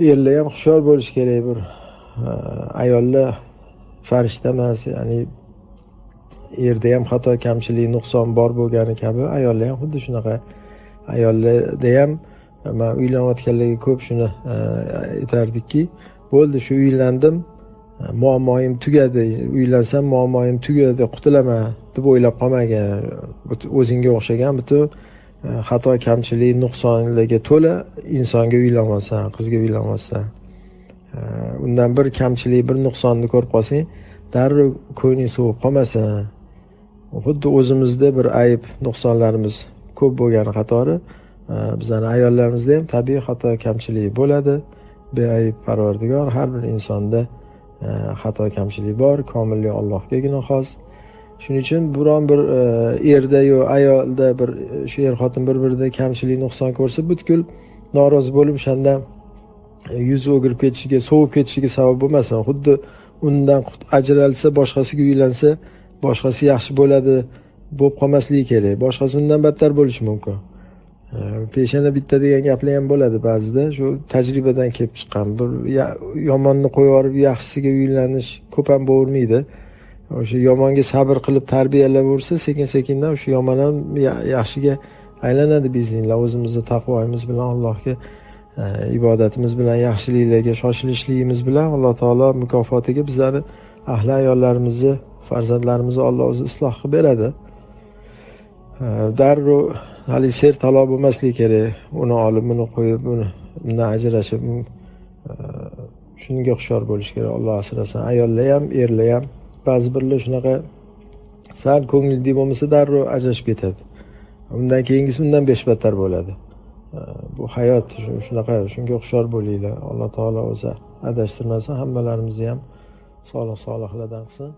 erlar ham hushyor bo'lishi kerak bir e, ayollar farishta emas ya'ni erda ham xato kamchilik nuqson bor bo'lgani kabi ayollar ham xuddi shunaqa. Ayollarda ham e, man uylanayotganlarga ko'p shuni e, aytardikki bo'ldi shu uylandim muammoyim tugadi uylansam muammoyim tugadi qutulaman deb o'ylab qolmagin o'zingga o'xshagan butun E, xato kamchilik nuqsonlarga to'la insonga uylanmasan qizga uylanmasan e, undan bir kamchilik bir nuqsonni ko'rib qolsang darrov ko'ngling sovib qolmasin xuddi o'zimizda bir ayb nuqsonlarimiz ko'p bo'lgani qatori e, bizani ayollarimizda ham tabiiy xato kamchilik bo'ladi. Beayb parvardigor har bir insonda xato kamchilik bor komillik allohgagina xos. Shuning uchun biron bir e, erda yo ayolda bir shu er xotin bir birida kamchilik nuqson ko'rsa butkul norozi bo'lib o'shanda e, yuzi o'girib ketishiga sovib ketishiga sabab bo'lmasin xuddi undan ajralsa boshqasiga uylansa boshqasi yaxshi bo'ladi bo'lib qolmasligi kerak boshqasi undan battar bo'lishi mumkin peshana bitta degan gaplar ham bo'ladi ba'zida shu tajribadan kelib chiqqan bir yomonni qo'yib yuborib yaxshisiga uylanish ko'p ham bo'lavermaydi o'sha yomonga sabr qilib tarbiyalaversa sekin sekindan o'sha yomon ham ya- yaxshiga aylanadi biiznillah o'zimizni taqvoyimiz bilan allohga e, ibodatimiz bilan yaxshiliklarga shoshilishligimiz bilan alloh taolo mukofotiga bizlarni ahli ayollarimizni farzandlarimizni olloh o'zi isloh qilib beradi. E, darrov haligi ser taloq bo'lmasligi kerak. Uni olib buni qo'yib buni bundan ajrashib e, shunga hushyor bo'lish kerak. Alloh asrasin. Ayollar ham erlar ham ba'zi birlar shunaqa sal ko'ngilli bo'lmasa darrov ajrashib ketadi. Undan keyingisi undan beshbattar bo'ladi. Bu hayot shunaqa shunga hushyor bo'linglar. Alloh taolo o'zi adashtirmasin hammalarimizni ham solih solihlardan qilsin.